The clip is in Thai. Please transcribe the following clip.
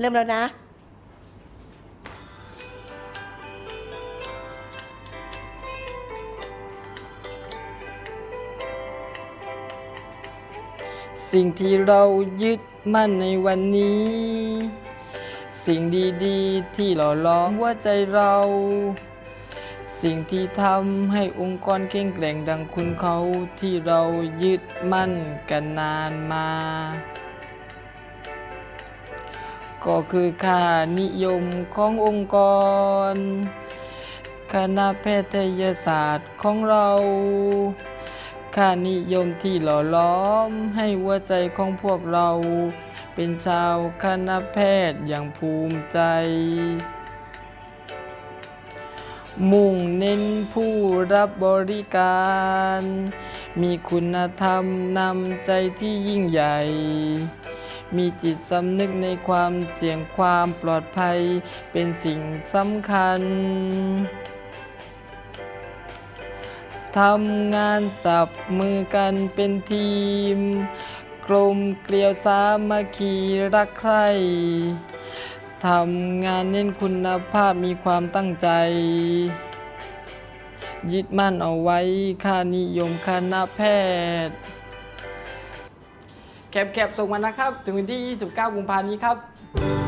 เริ่มแล้วนะ สิ่งที่เรายึดมั่นในวันนี้ สิ่งดีๆ ที่หล่อหล้อมหัวใจเรา สิ่งที่ทำให้องค์กรเข่งแกร่งดังคุณเขาที่เรายึดมั่นกันนานมา ก็คือค่านิยมขององค์กร คณะแพทยศาสตร์ของเราค่านิยมที่หล่อล้อมให้หัวใจของพวกเรา เป็นชาวคณะแพทย์อย่างภูมิใจ มุ่งเน้นผู้รับบริการ มีคุณธรรมนำใจที่ยิ่งใหญ่ มีจิตสำนึกในความเสี่ยงความปลอดภัยเป็นสิ่งสำคัญทำงานจับมือกันเป็นทีม กลมเกลียวสามัคคีรักใคร่ทำงานเน้นคุณภาพมีความตั้งใจ ยึดมั่นเอาไว้ค่านิยมคณะแพทย์ แคบๆส่งมานะครับ ถึงวันที่ 29 กุมภาพันธ์นี้ครับ